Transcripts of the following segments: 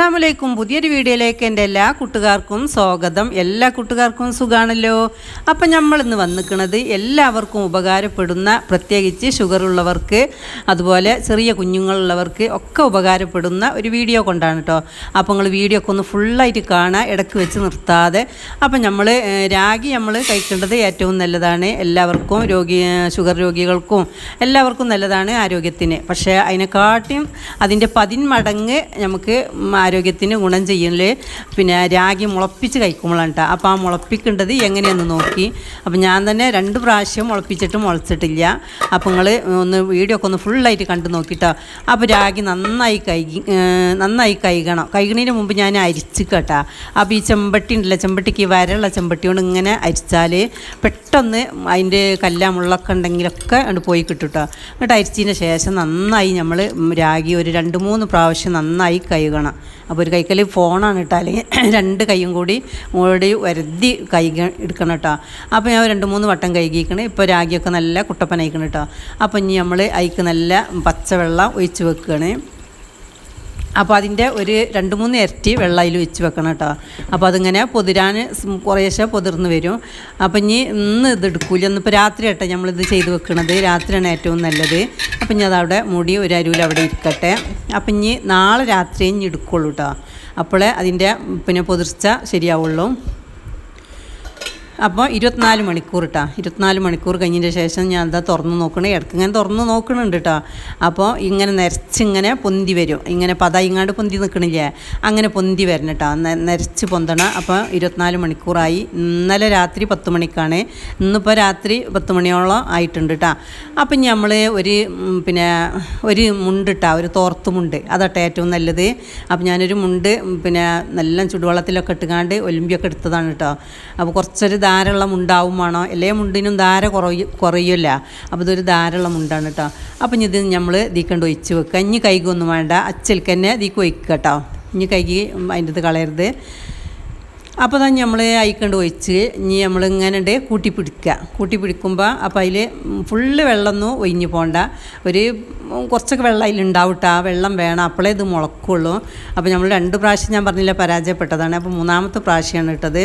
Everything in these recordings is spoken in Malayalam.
അസ്സലാമലൈക്കും പുതിയൊരു വീഡിയോയിലേക്ക് എന്റെ എല്ലാ കൂട്ടുകാർക്കും സ്വാഗതം. എല്ലാ കൂട്ടുകാർക്കും സുഖാണല്ലോ? അപ്പം നമ്മൾ ഇന്ന് വന്നിക്കണത് എല്ലാവർക്കും ഉപകാരപ്പെടുന്ന പ്രത്യേകിച്ച് ഷുഗർ ഉള്ളവർക്ക് അതുപോലെ ചെറിയ കുഞ്ഞുങ്ങളുള്ളവർക്ക് ഒക്കെ ഉപകാരപ്പെടുന്ന ഒരു വീഡിയോ കൊണ്ടാണ് കേട്ടോ അപ്പോൾ നിങ്ങൾ വീഡിയോ ഒക്കെ ഒന്ന് ഫുള്ളായിട്ട് കാണുക ഇടയ്ക്ക് വെച്ച് നിർത്താതെ. അപ്പം നമ്മൾ രാഗി നമ്മൾ കഴിക്കേണ്ടത് ഏറ്റവും നല്ലതാണ്. എല്ലാവർക്കും രോഗി ഷുഗർ രോഗികൾക്കും എല്ലാവർക്കും നല്ലതാണ് ആരോഗ്യത്തിന്. പക്ഷേ അതിനെക്കാട്ടിയും അതിന്റെ പതിന്മടങ്ങ് നമുക്ക് ആരോഗ്യത്തിന് ഗുണം ചെയ്യൽ. പിന്നെ രാഗി മുളപ്പിച്ച് കഴിക്കുമ്പോഴാണ് കേട്ടോ അപ്പോൾ ആ മുളപ്പിക്കേണ്ടത് എങ്ങനെയെന്ന് നോക്കി. അപ്പോൾ ഞാൻ തന്നെ രണ്ട് പ്രാവശ്യം മുളപ്പിച്ചിട്ട് മുളച്ചിട്ടില്ല. അപ്പോൾ നിങ്ങൾ ഒന്ന് വീഡിയോ ഒക്കെ ഒന്ന് ഫുള്ളായിട്ട് കണ്ടു നോക്കിട്ടോ. അപ്പോൾ രാഗി നന്നായി കൈകി നന്നായി കൈകണം കൈകണതിന് മുമ്പ് ഞാൻ അരിച്ച് കേട്ടോ അപ്പോൾ ഈ ചെമ്പട്ടി ഉണ്ടല്ലോ ചെമ്പട്ടിക്ക് വരയുള്ള ചെമ്പട്ടി കൊണ്ട് ഇങ്ങനെ അരിച്ചാൽ പെട്ടെന്ന് അതിന്റെ കല്ല മുള്ളൊക്കെ ഉണ്ടെങ്കിലൊക്കെ അങ്ങോട്ട് പോയി കിട്ടും കേട്ടോ എന്നിട്ട് അരിച്ചതിന് ശേഷം നന്നായി നമ്മൾ രാഗി ഒരു രണ്ട് മൂന്ന് പ്രാവശ്യം നന്നായി കഴുകണം. അപ്പോൾ ഒരു കൈക്കൽ ഫോണാണ് കേട്ടോ അല്ലെങ്കിൽ രണ്ട് കൈയും കൂടി മുകളിൽ വരുതി കൈ എടുക്കണം കേട്ടോ അപ്പോൾ ഞാൻ രണ്ട് മൂന്ന് വട്ടം കഴുകിക്കണേ ഇപ്പോൾ രാഗിയൊക്കെ നല്ല കുട്ടപ്പനയിക്കണം കേട്ടോ അപ്പോൾ ഇനി നമ്മൾ അതിക്ക് നല്ല പച്ചവെള്ളം ഒഴിച്ച് വെക്കുകയാണ് അപ്പോൾ അതിന്റെ ഒരു രണ്ട് മൂന്ന് ഇരട്ടി വെള്ളം അതിൽ വെച്ച് വെക്കണം കേട്ടോ. അപ്പോൾ അതിങ്ങനെ പൊതിരാൻ കുറേശ്ശെ പൊതിർന്ന് വരും. അപ്പം ഇനി ഇന്ന് ഇത് എടുക്കൂല. ഇന്നിപ്പോൾ രാത്രി കേട്ടോ നമ്മളിത് ചെയ്ത് വെക്കണത്. രാത്രിയാണ് ഏറ്റവും നല്ലത്. അപ്പം ഇനി അതവിടെ മുടി ഒരു അരുവിൽ അവിടെ ഇരിക്കട്ടെ. അപ്പം ഇനി നാളെ രാത്രി ഇനി എടുക്കുള്ളൂ കേട്ടോ. അപ്പോഴേ അതിന്റെ പിന്നെ പൊതിർച്ച ശരിയാവുള്ളൂ. അപ്പോൾ ഇരുപത്തിനാല് മണിക്കൂർ കേട്ടോ ഇരുപത്തിനാല് മണിക്കൂർ കഴിഞ്ഞതിന് ശേഷം ഞാൻ എന്താ തുറന്ന് നോക്കണേ. ഇടയ്ക്ക് ഇങ്ങനെ തുറന്ന് നോക്കണുണ്ട് കേട്ടോ അപ്പോൾ ഇങ്ങനെ നിരച്ചിങ്ങനെ പൊന്തി വരും. ഇങ്ങനെ പത ഇങ്ങാണ്ട് പൊന്തി നിൽക്കണില്ലേ അങ്ങനെ പൊന്തി വരണം കേട്ടോ നിരച്ച് പൊന്തണം. അപ്പോൾ ഇരുപത്തിനാല് മണിക്കൂറായി. ഇന്നലെ രാത്രി പത്ത് മണിക്കാണ്. ഇന്നിപ്പോൾ രാത്രി പത്ത് മണിയോളം ആയിട്ടുണ്ട് കേട്ടോ അപ്പം നമ്മൾ ഒരു പിന്നെ ഒരു മുണ്ട് ഇട്ടാ ഒരു തോർത്ത് മുണ്ട്. അതട്ടെ ഏറ്റവും നല്ലത്. അപ്പം ഞാനൊരു മുണ്ട് പിന്നെ നല്ല ചുടുവെള്ളത്തിലൊക്കെ ഇട്ടുകാണ്ട് ഒലിമ്പിയൊക്കെ എടുത്തതാണ് കേട്ടോ അപ്പോൾ കുറച്ചൊരു ധാരമുള്ള മുണ്ടാവും വേണോ എല്ലാ മുണ്ടിനും ധാര കുറയും കുറയില്ല അപ്പോൾ ഇതൊരു ധാരമുള്ള മുണ്ടാണ് കേട്ടോ അപ്പം ഇനി ഇത് നമ്മൾ ദീക്കണ്ട് ഒഴിച്ച് വെക്കുക ഇനി കൈകൊന്നും വേണ്ട. അച്ചൽക്ക് തന്നെ ദീക്ക് ഒഴിക്കുക കേട്ടോ ഇനി കൈക്ക് അതിന്റെ ഇത് കളയരുത്. അപ്പോൾ തന്നെ നമ്മൾ അയക്കണ്ട് ഒഴിച്ച് ഇനി നമ്മൾ ഇങ്ങനെ കൂട്ടി പിടിക്കുക കൂട്ടി പിടിക്കുമ്പോൾ അപ്പോൾ അതിൽ ഫുള്ള് വെള്ളമൊന്നും ഒഴിഞ്ഞു പോകണ്ട ഒരു കുറച്ചൊക്കെ വെള്ളം അതിലുണ്ടാവും കേട്ടോ വെള്ളം വേണം. അപ്പോഴേ ഇത് മുളക്കുള്ളൂ. അപ്പോൾ നമ്മൾ രണ്ട് പ്രാവശ്യം ഞാൻ പറഞ്ഞില്ല പരാജയപ്പെട്ടതാണ്. അപ്പോൾ മൂന്നാമത്തെ പ്രാവശ്യമാണ് ഇട്ടത്.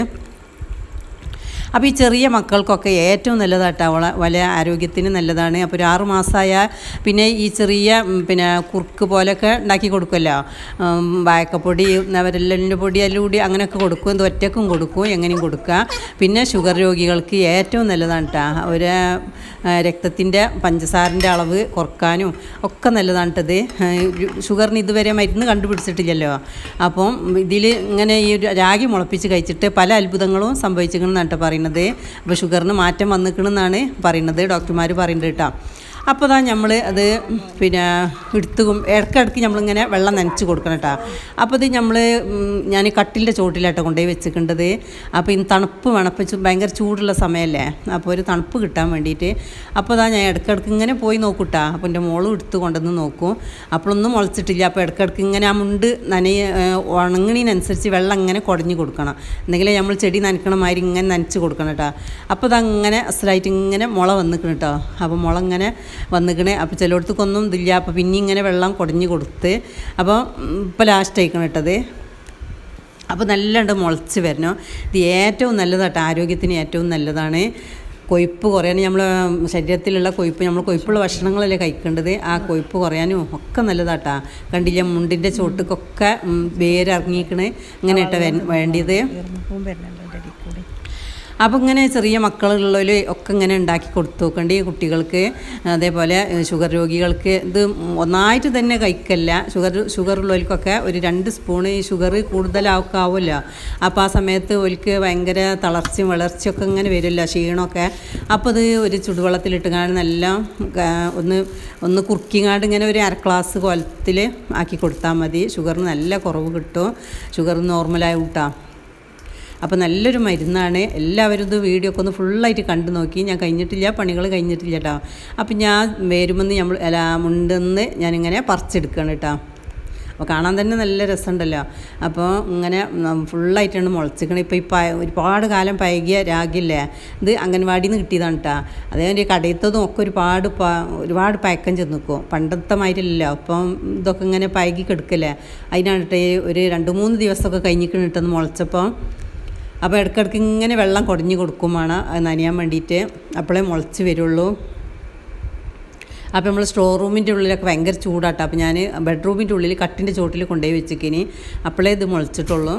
അപ്പോൾ ഈ ചെറിയ മക്കൾക്കൊക്കെ ഏറ്റവും നല്ലതാട്ടോ അവളെ വലിയ ആരോഗ്യത്തിന് നല്ലതാണ്. അപ്പോൾ ഒരു ആറുമാസമായ പിന്നെ ഈ ചെറിയ പിന്നെ കുറുക്ക് പോലെയൊക്കെ ഉണ്ടാക്കി കൊടുക്കുമല്ലോ. വായക്കപ്പൊടി വാഴക്കപ്പൊടി പൊടി എല്ലാം കൂടി അങ്ങനെയൊക്കെ കൊടുക്കും. ഇത് ഒറ്റക്കും കൊടുക്കും എങ്ങനെയും കൊടുക്കുക. പിന്നെ ഷുഗർ രോഗികൾക്ക് ഏറ്റവും നല്ലതാണ് കേട്ടോ ഒരു രക്തത്തിന്റെ പഞ്ചസാരന്റെ അളവ് കുറക്കാനും ഒക്കെ നല്ലതാണ് കേട്ടത് ഷുഗറിന് ഇതുവരെ മരുന്ന് കണ്ടുപിടിച്ചിട്ടില്ലല്ലോ. അപ്പം ഇതിൽ ഇങ്ങനെ ഈ രാഗി മുളപ്പിച്ച് കഴിച്ചിട്ട് പല അത്ഭുതങ്ങളും സംഭവിച്ചിരിക്കണമെന്നാണ് കേട്ടോ പറയുന്നത്. അപ്പോൾ ഷുഗറിന് മാറ്റം വന്നിക്കണമെന്നാണ് പറയുന്നത്. ഡോക്ടർമാർ പറയുന്നത് കേട്ടോ. അപ്പോൾ താ നമ്മൾ അത് പിന്നെ എടുത്ത് ഇടയ്ക്കിടയ്ക്ക് നമ്മളിങ്ങനെ വെള്ളം നനച്ച് കൊടുക്കണം കേട്ടോ അപ്പോൾ ഇത് നമ്മൾ ഞാൻ കട്ടിലിന്റെ ചോട്ടിലാട്ടോ കൊണ്ടുപോയി വെച്ചിട്ടുണ്ടത് അപ്പോൾ ഇന്ന് തണുപ്പ് വേണം. അപ്പം ഭയങ്കര ചൂടുള്ള സമയമല്ലേ അപ്പോൾ ഒരു തണുപ്പ് കിട്ടാൻ വേണ്ടിയിട്ട് അപ്പോൾ അതാ ഞാൻ ഇടയ്ക്കിടയ്ക്ക് ഇങ്ങനെ പോയി നോക്കൂട്ടാ അപ്പോൾ എന്റെ മോളും എടുത്ത് കൊണ്ടുവന്ന് നോക്കും. അപ്പോഴൊന്നും മുളച്ചിട്ടില്ല. അപ്പോൾ ഇടയ്ക്കിടയ്ക്ക് ഇങ്ങനെ ആ മുണ്ട് നനയ ഉണങ്ങണതിനനുസരിച്ച് വെള്ളം ഇങ്ങനെ കുടഞ്ഞു കൊടുക്കണം. എന്തെങ്കിലും നമ്മൾ ചെടി നനക്കണ മാതിരി ഇങ്ങനെ നനച്ച് കൊടുക്കണം കേട്ടോ അപ്പോൾ അതങ്ങനെ അസലായിട്ട് ഇങ്ങനെ മുള വന്നിക്കണം കേട്ടോ അപ്പോൾ മുള ഇങ്ങനെ വന്നിക്കണേ. അപ്പോൾ ചിലയിടത്തേക്കൊന്നും ഇതില്ല. അപ്പോൾ പിന്നെ ഇങ്ങനെ വെള്ളം കുടഞ്ഞു കൊടുത്ത് അപ്പോൾ ഇപ്പോൾ ലാസ്റ്റ് ആയിക്കണം കേട്ടത് അപ്പോൾ നല്ലണ്ട് മുളച്ച് വരണം. ഇത് ഏറ്റവും നല്ലതാട്ടോ ആരോഗ്യത്തിന് ഏറ്റവും നല്ലതാണ്. കൊഴുപ്പ് കുറയാനും നമ്മൾ ശരീരത്തിലുള്ള കൊഴുപ്പ് നമ്മൾ കൊഴുപ്പുള്ള ഭക്ഷണങ്ങളല്ലേ കഴിക്കേണ്ടത്. ആ കൊഴുപ്പ് കുറയാനും ഒക്കെ നല്ലതാട്ടാ കണ്ടില്ല മുണ്ടിന്റെ ചോട്ടുക്കൊക്കെ വേരിറങ്ങിക്കണേ ഇങ്ങനെ ഇട്ട വേണ്ടിയത്. അപ്പോൾ ഇങ്ങനെ ചെറിയ മക്കളുള്ളവർ ഒക്കെ ഇങ്ങനെ ഉണ്ടാക്കി കൊടുത്തു. നോക്കേണ്ട കുട്ടികൾക്ക് അതേപോലെ ഷുഗർ രോഗികൾക്ക് ഇത് ഒന്നായിട്ട് തന്നെ കഴിക്കല്ല. ഷുഗർ ഷുഗർ ഉള്ളവർക്കൊക്കെ ഒരു രണ്ട് സ്പൂൺ ഈ ഷുഗർ കൂടുതലാക്കാവുമല്ലോ അപ്പോൾ ആ സമയത്ത് ഒലിക്ക് ഭയങ്കര തളർച്ചയും വളർച്ചയൊക്കെ ഇങ്ങനെ വരുമല്ലോ ക്ഷീണമൊക്കെ. അപ്പോൾ അത് ഒരു ചുടുവെള്ളത്തിലിട്ടുകാണ്ട് നല്ല ഒന്ന് ഒന്ന് കുറുക്കിങ്ങാണ്ട് ഇങ്ങനെ ഒരു അര ഗ്ലാസ് കോലത്തിൽ ആക്കി കൊടുത്താൽ മതി. ഷുഗർ നല്ല കുറവ് കിട്ടും. ഷുഗർ നോർമലായി കൂട്ടാം അപ്പോൾ നല്ലൊരു മരുന്നാണ്. എല്ലാവരും ഇത് വീഡിയോ ഒക്കെ ഒന്ന് ഫുള്ളായിട്ട് കണ്ടു നോക്കി. ഞാൻ കഴിഞ്ഞിട്ടില്ല പണികൾ കഴിഞ്ഞിട്ടില്ല കേട്ടോ അപ്പോൾ ഞാൻ വരുമെന്ന് നമ്മൾ അല്ല മുണ്ടെന്ന് ഞാനിങ്ങനെ പറിച്ചെടുക്കുകയാണ് കേട്ടോ അപ്പോൾ കാണാൻ തന്നെ നല്ല രസമുണ്ടല്ലോ. അപ്പോൾ ഇങ്ങനെ ഫുള്ളായിട്ടാണ് മുളച്ചിക്കണത് ഇപ്പോൾ ഈ പായ ഒരുപാട് കാലം പഴകിയ രാഗില്ലേ? ഇത് അംഗൻവാടിയിൽ നിന്ന് കിട്ടിയതാണ് കേട്ടോ അതേമാതിരി കടയത്തതും ഒക്കെ ഒരുപാട് ഒരുപാട് പയക്കം ചെന്ന് നിൽക്കും പണ്ടത്തെ മാതിരില്ലല്ലോ അപ്പം ഇതൊക്കെ ഇങ്ങനെ പഴകി കിടക്കല്ലേ? അതിനാണ് കേട്ടോ ഒരു രണ്ട് മൂന്ന് ദിവസമൊക്കെ കഴിഞ്ഞിട്ട് ഇട്ടെന്ന് മുളച്ചപ്പോൾ അപ്പോൾ ഇടയ്ക്കിടയ്ക്ക് ഇങ്ങനെ വെള്ളം കുടഞ്ഞു കൊടുക്കും വേണം അത് നനയാൻ വേണ്ടിയിട്ട്. അപ്പോഴേ മുളച്ച് വരുള്ളൂ. അപ്പോൾ നമ്മൾ സ്റ്റോർ റൂമിന്റെ ഉള്ളിലൊക്കെ ഭയങ്കര ചൂടാട്ടോ. അപ്പോൾ ഞാൻ ബെഡ്റൂമിന്റെ ഉള്ളിൽ കട്ടിന്റെ ചോട്ടിൽ കൊണ്ടുപോയി വെച്ചിക്കിനി അപ്പോഴേ ഇത് മുളച്ചിട്ടുള്ളൂ.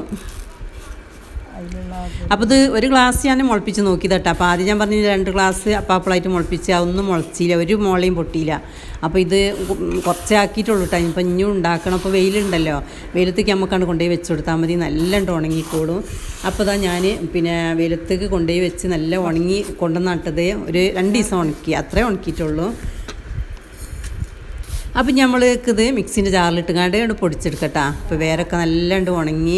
അപ്പോൾ ഇത് ഒരു ഗ്ലാസ് ഞാൻ മുളപ്പിച്ച് നോക്കി തട്ട അപ്പോൾ ആദ്യം ഞാൻ പറഞ്ഞ രണ്ട് ഗ്ലാസ് അപ്പാപ്പിളായിട്ട് മുളപ്പിച്ച് അതൊന്നും മുളച്ചില്ല ഒരു മോളയും പൊട്ടിയില്ല. അപ്പോൾ ഇത് കുറച്ചാക്കിയിട്ടുള്ളൂ കേട്ടോ ഇപ്പം ഇനിയും ഉണ്ടാക്കണം. അപ്പോൾ വെയിലുണ്ടല്ലോ. വെയിലത്തേക്ക് നമുക്കാണ് കൊണ്ടുപോയി വെച്ച് കൊടുത്താൽ മതി. നല്ല ഉണങ്ങിക്കോളും. അപ്പോൾ ഇതാ ഞാൻ പിന്നെ വെയിലത്തേക്ക് കൊണ്ടുപോയി വെച്ച് നല്ല ഉണങ്ങി കൊണ്ടുവന്നിട്ടത് ഒരു രണ്ട് ദിവസം ഉണക്കി. അത്രേ ഉണക്കിയിട്ടുള്ളൂ. അപ്പം നമ്മൾക്ക് ഇത് മിക്സിന്റെ ജാറിലിട്ട് കണ്ട് പൊടിച്ചെടുക്കട്ടാ. അപ്പോൾ വേരൊക്കെ നല്ലണ്ട് ഉണങ്ങി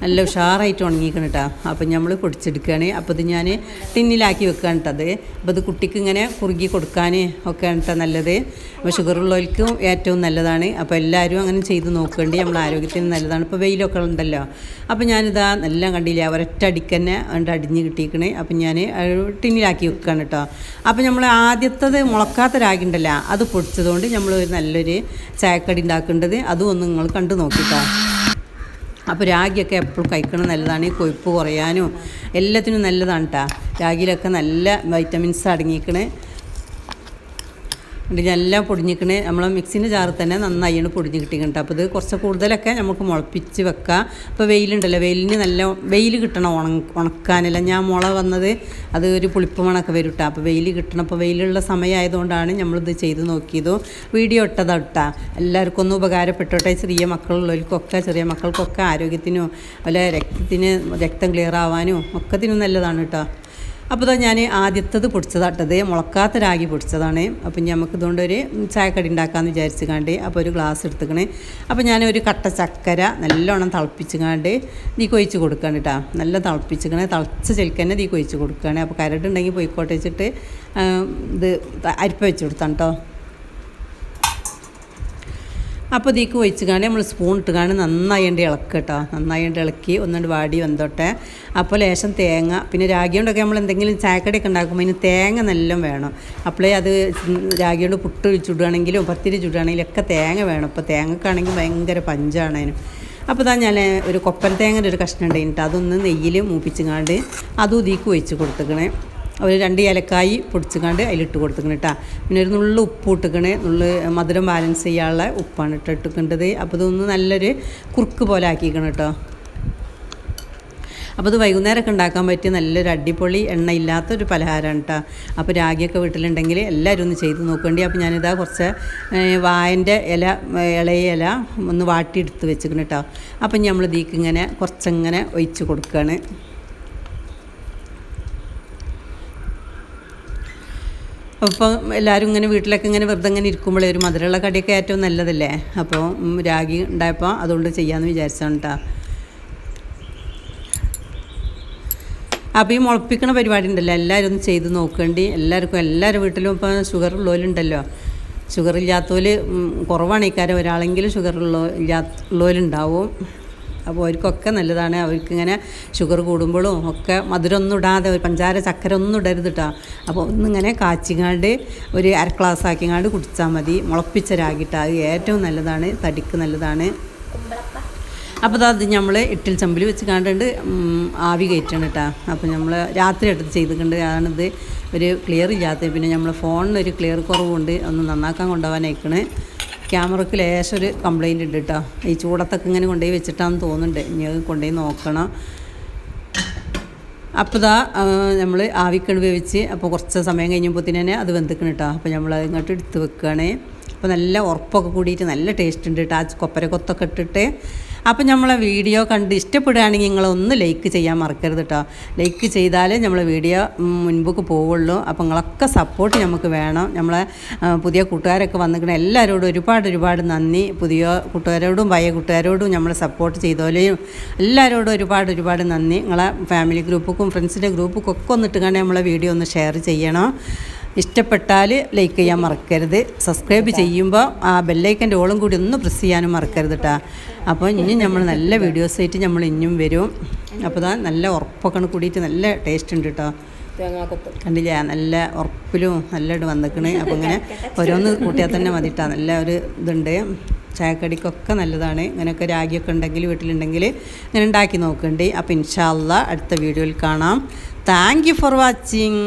നല്ല ഉഷാറായിട്ട് ഉണങ്ങിക്കണം കേട്ടോ അപ്പം നമ്മൾ പൊടിച്ചെടുക്കുകയാണ് അപ്പോൾ ഇത് ഞാൻ ടിന്നിലാക്കി വെക്കുകയാണ് കേട്ടത് അപ്പോൾ ഇത് കുട്ടിക്ക് ഇങ്ങനെ കുറുകി കൊടുക്കാൻ ഒക്കെ കേട്ടോ നല്ലത്. അപ്പോൾ ഷുഗറുള്ളവർക്കും ഏറ്റവും നല്ലതാണ്. അപ്പോൾ എല്ലാവരും അങ്ങനെ ചെയ്ത് നോക്കേണ്ടി നമ്മൾ ആരോഗ്യത്തിന് നല്ലതാണ്. ഇപ്പോൾ വെയിലൊക്കെ ഉണ്ടല്ലോ. അപ്പോൾ ഞാനിതാ നല്ല കണ്ടില്ല ഒരൊറ്റ അടിക്ക് തന്നെ ഉണ്ട് അടിഞ്ഞ് കിട്ടിയിരിക്കണേ അപ്പം ഞാൻ ടിന്നിലാക്കി വെക്കുകയാണ് കേട്ടോ അപ്പോൾ നമ്മൾ ആദ്യത്തത് മുളക്കാത്ത രാഗി ഉണ്ടല്ലോ അത് പൊടിച്ചതുകൊണ്ട് നമ്മൾ ഒരു നല്ലൊരു ചായക്കടി ഉണ്ടാക്കേണ്ടത് അതും ഒന്ന് നിങ്ങൾ കണ്ടു നോക്കിട്ടോ അപ്പോൾ രാഗിയൊക്കെ എപ്പോഴും കഴിക്കണം നല്ലതാണ്. ഈ കൊഴുപ്പ് കുറയാനും എല്ലാത്തിനും നല്ലതാണ് കേട്ടോ രാഗിയിലൊക്കെ നല്ല വൈറ്റമിൻസ് അടങ്ങിയിരിക്കണേ. എല്ലാം പൊടിഞ്ഞിക്കണേ. നമ്മൾ മിക്സിന്റെ ജാറിൽ തന്നെ നന്നായിയാണ് പൊടിഞ്ഞ് കിട്ടിയിട്ടുണ്ട് അപ്പോൾ ഇത് കുറച്ച് കൂടുതലൊക്കെ നമുക്ക് മുളപ്പിച്ച് വെക്കാം. ഇപ്പോൾ വെയിലുണ്ടല്ലോ. വെയിലിന് നല്ല വെയിൽ കിട്ടണം ഉണ ഉണക്കാനല്ല. ഞാൻ മുള വന്നത് അത് ഒരു പുളിപ്പ് മണമൊക്കെ വരും കേട്ടോ അപ്പോൾ വെയിൽ കിട്ടണം. അപ്പോൾ വെയിലുള്ള സമയമായതുകൊണ്ടാണ് നമ്മളിത് ചെയ്ത് നോക്കിയത്. വീഡിയോ ഇട്ടതാ ഇട്ടാ എല്ലാവർക്കും ഒന്നും ഉപകാരപ്പെട്ടോട്ടെ. ചെറിയ മക്കളുള്ളവർക്കൊക്കെ ചെറിയ മക്കൾക്കൊക്കെ ആരോഗ്യത്തിനും അല്ലെ രക്തത്തിന് രക്തം ക്ലിയർ ആവാനും ഒക്കത്തിനും നല്ലതാണ് കേട്ടോ അപ്പോൾ ഇതാ ഞാൻ ആദ്യത്തത് പൊടിച്ചതാട്ടത് മുളക്കാത്ത രാഗി പൊടിച്ചതാണ്. അപ്പം നമുക്ക് ഇതുകൊണ്ട് ഒരു ചായക്കടി ഉണ്ടാക്കാമെന്ന് വിചാരിച്ച് കണ്ട് അപ്പോൾ ഒരു ഗ്ലാസ് എടുത്തുക്കണേ. അപ്പോൾ ഞാൻ ഒരു കട്ട ചക്കര നല്ലോണം തിളപ്പിച്ച് കണ്ട് നീ കൊഴിച്ച് കൊടുക്കണം കേട്ടോ നല്ല തിളപ്പിച്ചിക്കണേ. തിളച്ച ചെലിക്കന്നെ നീ കൊഴിച്ച് കൊടുക്കുകയാണ് അപ്പോൾ കരടുണ്ടെങ്കിൽ പോയിക്കോട്ടെ വെച്ചിട്ട് ഇത് അരിപ്പ വെച്ച് കൊടുത്താണ് കേട്ടോ അപ്പോൾ ഇതിക്ക് ഒഴിച്ച് കാണി നമ്മൾ സ്പൂൺ ഇട്ട് കാണി നന്നായി ഉണ്ട് ഇളക്കുക കേട്ടോ നന്നായി ഉണ്ട് ഇളക്കി ഒന്നുകൊണ്ട് വാടി വന്നോട്ടെ. അപ്പോൾ ലേശം തേങ്ങ പിന്നെ രാഗി കൊണ്ടൊക്കെ നമ്മൾ എന്തെങ്കിലും ചായക്കടയൊക്കെ ഉണ്ടാക്കുമ്പോൾ അതിന് തേങ്ങ നല്ല വേണം. അപ്പോഴേ അത് രാഗി കൊണ്ട് പുട്ട് ചുടുകയാണെങ്കിലും പത്തിരി ചുടുകയാണെങ്കിലും ഒക്കെ തേങ്ങ വേണം. അപ്പോൾ തേങ്ങക്കാണെങ്കിൽ ഭയങ്കര പഞ്ചാണ് അതിന്. അപ്പോൾ ഇതാ ഞാൻ ഒരു കൊപ്പൻ തേങ്ങയുടെ ഒരു കഷ്ണം ഉണ്ടായിട്ട് അതൊന്ന് നെയ്യിൽ മൂപ്പിച്ചുങ്ങാണ്ട് അതും ഇതിക്ക് ഒഴിച്ച് കൊടുത്തേക്കണേ. ഒരു രണ്ട് ഏലക്കായി പൊടിച്ചുകൊണ്ട് അതിലിട്ട് കൊടുത്തിക്കണം കേട്ടോ പിന്നെ ഒരു നുള്ളു ഉപ്പ് ഇട്ടിക്കണേ നുള്ളു മധുരം ബാലൻസ് ചെയ്യാനുള്ള ഉപ്പാണ് ഇട്ട് ഇട്ടിക്കേണ്ടത് അപ്പോൾ ഇതൊന്ന് നല്ലൊരു കുറുക്ക് പോലെ ആക്കിക്കണം കേട്ടോ അപ്പോൾ ഇത് വൈകുന്നേരമൊക്കെ ഉണ്ടാക്കാൻ പറ്റിയ നല്ലൊരു അടിപൊളി എണ്ണയില്ലാത്തൊരു പലഹാരമാണ് കേട്ടോ അപ്പോൾ രാഗിയൊക്കെ വീട്ടിലുണ്ടെങ്കിൽ എല്ലാവരും ഒന്ന് ചെയ്ത് നോക്കേണ്ടി. അപ്പോൾ ഞാനിതാ കുറച്ച് വായന്റെ ഇല ഇളയ ഇല ഒന്ന് വാട്ടിയെടുത്ത് വെച്ചിക്കണം കേട്ടോ അപ്പം നമ്മൾ ഇതിലേക്ക് ഇങ്ങനെ കുറച്ചങ്ങനെ ഒഴിച്ച് കൊടുക്കുകയാണ് അപ്പോൾ എല്ലാവരും ഇങ്ങനെ വീട്ടിലൊക്കെ ഇങ്ങനെ വെറുതെ ഇങ്ങനെ ഇരിക്കുമ്പോഴേ ഒരു മധുരമുള്ള കടിയൊക്കെ ഏറ്റവും നല്ലതല്ലേ? അപ്പോൾ രാഗി ഉണ്ടായപ്പോൾ അതുകൊണ്ട് ചെയ്യാമെന്ന് വിചാരിച്ചാണ് കേട്ടോ അപ്പോൾ ഈ മുളപ്പിക്കണ പരിപാടി ഉണ്ടല്ലോ എല്ലാവരും ഒന്ന് ചെയ്ത് നോക്കേണ്ടി. എല്ലാവർക്കും എല്ലാവരുടെ വീട്ടിലും ഇപ്പോൾ ഷുഗർ ഉള്ളവരുണ്ടല്ലോ ഷുഗർ ഇല്ലാത്തവർ കുറവാണ് ഇക്കാരം ഒരാളെങ്കിലും ഷുഗർ ഉള്ള ഇല്ലാത്ത ഉള്ളവരുണ്ടാവും അപ്പോൾ അവർക്കൊക്കെ നല്ലതാണ്. അവർക്കിങ്ങനെ ഷുഗർ കൂടുമ്പോഴും ഒക്കെ മധുരമൊന്നും ഇടാതെ ഒരു പഞ്ചാര ചക്കര ഒന്നും ഇടരുത് കേട്ടോ അപ്പോൾ ഒന്നിങ്ങനെ കാച്ചിങ്ങാണ്ട് ഒരു അര ഗ്ലാസ് ആക്കിങ്ങാണ്ട് കുടിച്ചാൽ മതി. മുളപ്പിച്ച രാഗിട്ട അത് ഏറ്റവും നല്ലതാണ്. തടിക്ക് നല്ലതാണ്. അപ്പോൾ അത് നമ്മൾ ഇട്ടിൽ ചമ്പിൽ വെച്ച് കണ്ടുണ്ട് ആവി കയറ്റണം കേട്ടോ അപ്പോൾ നമ്മൾ രാത്രി എടുത്ത് ചെയ്തിട്ടുണ്ട് അതാണിത് ഒരു ക്ലിയർ ഇല്ലാത്തത്. പിന്നെ നമ്മൾ ഫോണിന് ഒരു ക്ലിയർ കുറവുണ്ട്. ഒന്ന് നന്നാക്കാൻ കൊണ്ടുപോകാനയക്കണ് ക്യാമറയ്ക്ക് ലേശം ഒരു കംപ്ലൈന്റ് ഉണ്ട് കേട്ടോ ഈ ചൂടത്തൊക്കെ ഇങ്ങനെ കൊണ്ടുപോയി വെച്ചിട്ടാണെന്ന് തോന്നുന്നുണ്ട്. ഇനി അത് കൊണ്ടുപോയി നോക്കണം. അപ്പോൾ ഇതാ നമ്മൾ ആവിക്കണ് വേവിച്ച് അപ്പോൾ കുറച്ച് സമയം കഴിഞ്ഞപ്പോൾ തന്നെ അത് വെന്തിക്കണം കേട്ടോ അപ്പോൾ നമ്മൾ അതിങ്ങോട്ട് എടുത്ത് വെക്കുകയാണ് അപ്പോൾ നല്ല ഉറപ്പൊക്കെ കൂടിയിട്ട് നല്ല ടേസ്റ്റ് ഉണ്ട് കേട്ടോ ആ കൊപ്പര കൊത്തൊക്കെ ഇട്ടിട്ട് അപ്പോൾ നമ്മളെ വീഡിയോ കണ്ട് ഇഷ്ടപ്പെടുകയാണെങ്കിൽ നിങ്ങളൊന്ന് ലൈക്ക് ചെയ്യാൻ മറക്കരുത് കേട്ടോ ലൈക്ക് ചെയ്താലേ നമ്മളെ വീഡിയോ മുൻപോക്ക് പോവുള്ളൂ. അപ്പോൾ നിങ്ങളൊക്കെ സപ്പോർട്ട് നമുക്ക് വേണം. നമ്മളെ പുതിയ കൂട്ടുകാരൊക്കെ വന്നിരിക്കുന്ന എല്ലാവരോടും ഒരുപാട് ഒരുപാട് നന്ദി. പുതിയ കൂട്ടുകാരോടും പഴയ കൂട്ടുകാരോടും നമ്മളെ സപ്പോർട്ട് ചെയ്തോലെയും എല്ലാവരോടും ഒരുപാട് ഒരുപാട് നന്ദി. നിങ്ങളെ ഫാമിലി ഗ്രൂപ്പുക്കും ഫ്രണ്ട്സിന്റെ ഗ്രൂപ്പുക്കും ഒക്കെ ഒന്നിട്ട് കണ്ട് നമ്മളെ വീഡിയോ ഒന്ന് ഷെയർ ചെയ്യണം. ഇഷ്ടപ്പെട്ടാൽ ലൈക്ക് ചെയ്യാൻ മറക്കരുത്. സബ്സ്ക്രൈബ് ചെയ്യുമ്പോൾ ആ ബെല്ലൈക്കന്റെ ഓളും കൂടി ഒന്ന് പ്രസ് ചെയ്യാനും മറക്കരുത് കേട്ടോ അപ്പോൾ ഇനി നമ്മൾ നല്ല വീഡിയോസ് ആയിട്ട് നമ്മൾ ഇനിയും വരും. അപ്പോൾ ഇതാ നല്ല ഉറപ്പൊക്കെ കൂടിയിട്ട് നല്ല ടേസ്റ്റ് ഉണ്ട് കേട്ടോ കണ്ടില്ല? നല്ല ഉറപ്പിലും നല്ല ഇത് വന്നിക്കണ്. അപ്പോൾ ഇങ്ങനെ ഓരോന്ന് കൂട്ടിയാൽ തന്നെ മതിട്ടാ നല്ല ഒരു ഇതുണ്ട്. ചായക്കടിക്കൊക്കെ നല്ലതാണ്. ഇങ്ങനെയൊക്കെ രാഗിയൊക്കെ ഉണ്ടെങ്കിൽ വീട്ടിലുണ്ടെങ്കിൽ ഇങ്ങനെ ഉണ്ടാക്കി നോക്കണ്ടേ. അപ്പോൾ ഇൻഷാല്ല അടുത്ത വീഡിയോയിൽ കാണാം. Thank you for watching